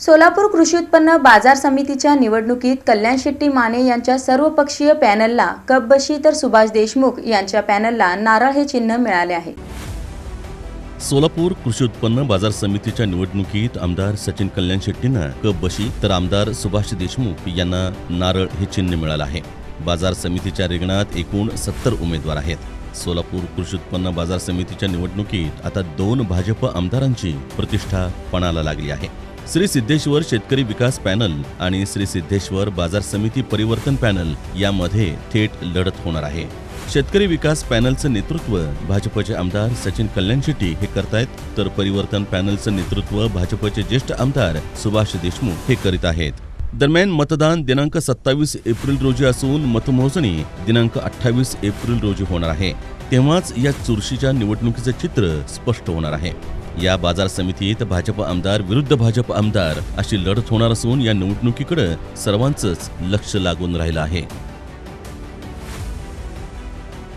सोलापूर कृषी उत्पन्न बाजार समितीच्या निवडणुकीत कल्याण शेट्टी माने यांच्या सर्वपक्षीय पॅनलला कपबशी तर सुभाष देशमुख यांच्या पॅनलला नारळ हे चिन्ह मिळाले आहे. सोलापूर कृषी उत्पन्न बाजार समितीच्या निवडणुकीत आमदार सचिन कल्याण शेट्टींना कप बशी तर आमदार सुभाष देशमुख यांना नारळ हे चिन्ह मिळालं आहे. बाजार समितीच्या रिंगणात एकूण सत्तर उमेदवार आहेत. सोलापूर कृषी उत्पन्न बाजार समितीच्या निवडणुकीत आता दोन भाजप आमदारांची प्रतिष्ठा पणाला लागली आहे. श्री सिद्धेश्वर शेतकरी विकास पॅनल आणि श्री सिद्धेश्वर बाजार समिती परिवर्तन पॅनल यामध्ये थेट लढत होणार आहे. शेतकरी विकास पॅनलचं नेतृत्व भाजपचे आमदार सचिन कल्याण शेट्टी हे करतायत तर परिवर्तन पॅनलचं नेतृत्व भाजपचे ज्येष्ठ आमदार सुभाष देशमुख हे करीत आहेत. दरम्यान मतदान दिनांक सत्तावीस एप्रिल रोजी असून मतमोजणी दिनांक अठ्ठावीस एप्रिल रोजी होणार आहे. तेव्हाच या चुरशीच्या निवडणुकीचं चित्र स्पष्ट होणार आहे. या बाजार समितीत भाजप आमदार विरुद्ध भाजप आमदार अशी लढत होणार असून या निवडणुकीकडे सर्वांचंच लक्ष लागून राहिलं आहे.